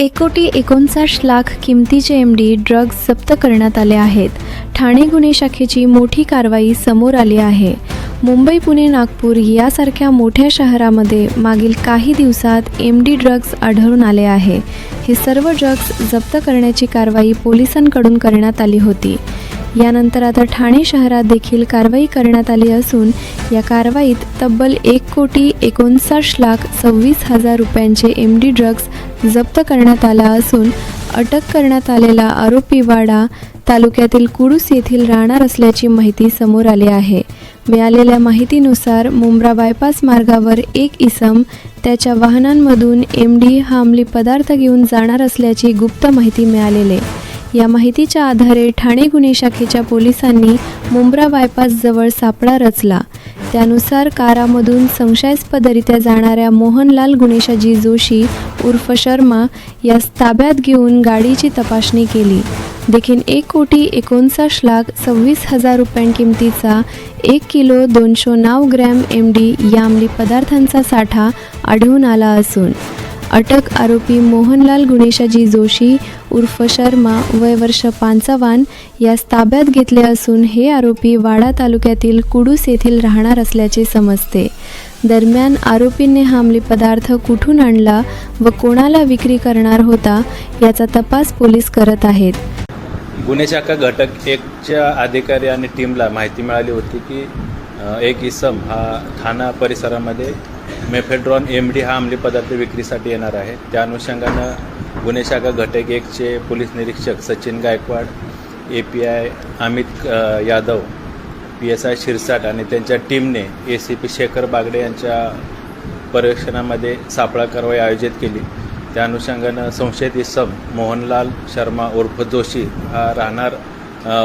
एक कोटी एकोणसाठ लाख किमतीचे एम डी ड्रग्ज जप्त करण्यात आले आहेत. ठाणे गुन्हे शाखेची मोठी कारवाई समोर आली आहे. मुंबई पुणे नागपूर यासारख्या मोठ्या शहरामध्ये मागील काही दिवसात एम डी ड्रग्ज आढळून आले आहे. हे सर्व ड्रग्ज जप्त करण्याची कारवाई पोलिसांकडून करण्यात आली होती. यानंतर आता ठाणे शहरात देखील कारवाई करण्यात आली असून या कारवाईत तब्बल एक कोटी एकोणसाठ लाख सव्वीस हजार रुपयांचे एम डी ड्रग्ज जप्त करण्यात आला असून अटक करण्यात आलेला आरोपी वाडा तालुक्यातील कुडूस येथील राहणार असल्याची माहिती समोर आली आहे. मिळालेल्या माहितीनुसार मुंब्रा बायपास मार्गावर एक इसम त्याच्या वाहनांमधून एम डी हा अंमली पदार्थ घेऊन जाणार असल्याची गुप्त माहिती मिळालेली या माहितीच्या आधारे ठाणे गुन्हे शाखेच्या पोलिसांनी मुंब्रा बायपासजवळ सापळा रचला. त्यानुसार कारामधून संशयास्पदरित्या जाणाऱ्या मोहनलाल गुणेशाजी जोशी उर्फ शर्मा यास ताब्यात घेऊन गाडीची तपासणी केली. देखील एक कोटी एकोणसाठ लाख सव्वीस हजार रुपयांकिमतीचा एक किलो दोनशे नऊ ग्रॅम एम डी या अंमली पदार्थांचा साठा आढळून आला असून अटक आरोपी मोहनलाल गुणेशाजी जोशी उर्फ शर्मा वय वर्ष पांचावान यास ताब्यात घेतले असून हे आरोपी वाडा तालुक्यातील कुडूस येथील राहणार असल्याचे समजते. दरम्यान आरोपींनी हा अंमली पदार्थ कुठून आणला व कोणाला विक्री करणार होता याचा तपास पोलीस करत आहेत. गुन्हे शाखा घटक एकच्या अधिकारी आणि टीमला माहिती मिळाली होती की एक इसम हा ठाणा परिसरामध्ये मेफेड्रॉन एम डी हा अंमली पदार्थ विक्रीसाठी येणार आहे. त्या अनुषंगानं गुन्हे शाखा घटक एकचे पोलीस निरीक्षक Sachin Gaikwad A P I Amit Yadav P S I Shirsat आणि त्यांच्या टीमने A C P Shekhar Bagde यांच्या पर्यवेक्षणामध्ये सापळा कारवाई आयोजित केली. त्या अनुषंगानं संशयित इसम मोहनलाल शर्मा उर्फ जोशी हा राहणार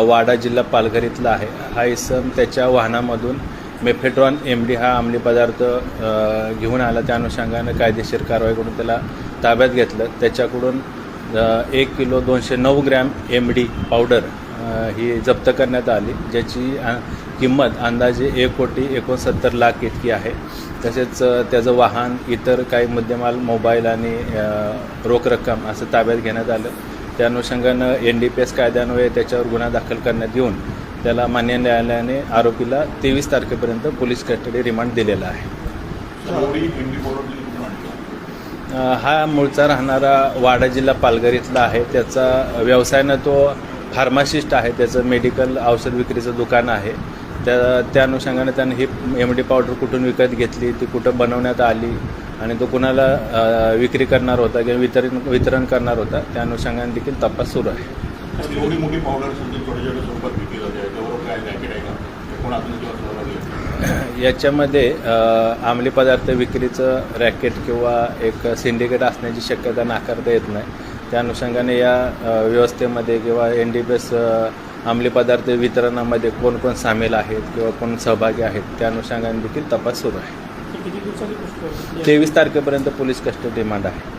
वाडा जिल्हा पालघर इथला आहे. हा इसम त्याच्या वाहनामधून मेफेट्रॉन एम डी हा अंमली पदार्थ घेऊन आला. त्या अनुषंगानं कायदेशीर कारवाई करून त्याला ताब्यात घेतलं. त्याच्याकडून एक किलो दोनशे नऊ ग्रॅम एम डी पावडर ही जप्त करण्यात आली. ज्याची किंमत अंदाजे एक कोटी एकोणसत्तर लाख इतकी आहे. तसेच त्याचं वाहन इतर काही मुद्देमाल मोबाईल आणि रोख रक्कम असं ताब्यात घेण्यात आलं. त्या अनुषंगानं एन डी पी एस कायद्यान्वये त्याच्यावर गुन्हा दाखल करण्यात येऊन त्याला मान्य न्यायालयाने आरोपीला तेवीस तारखेपर्यंत पोलीस कस्टडी रिमांड दिलेला आहे. हा मूळचा राहणारा वाडा जिल्हा पालघर इथला आहे. त्याचा व्यवसायानं तो फार्मासिस्ट आहे. त्याचं मेडिकल औषध विक्रीचं दुकान आहे. त्या त्या अनुषंगाने त्यानं ही एम डी पावडर कुठून विकत घेतली ती कुठं बनवण्यात आली आणि तो कुणाला विक्री करणार होता किंवा वितरण वितरण करणार होता त्या अनुषंगाने देखील तपास सुरू आहे. याच्यामध्ये अंमली पदार्थ विक्रीचं रॅकेट किंवा एक सिंडिकेट असण्याची शक्यता नाकारता येत नाही. त्या अनुषंगाने या व्यवस्थेमध्ये किंवा एन डी पी एस अंमली पदार्थ वितरणामध्ये कोण कोण सामील आहेत किंवा कोण सहभागी आहेत त्या अनुषंगाने देखील तपास सुरू आहे. तेवीस तारखेपर्यंत पोलीस कस्टडी डिमांड आहे.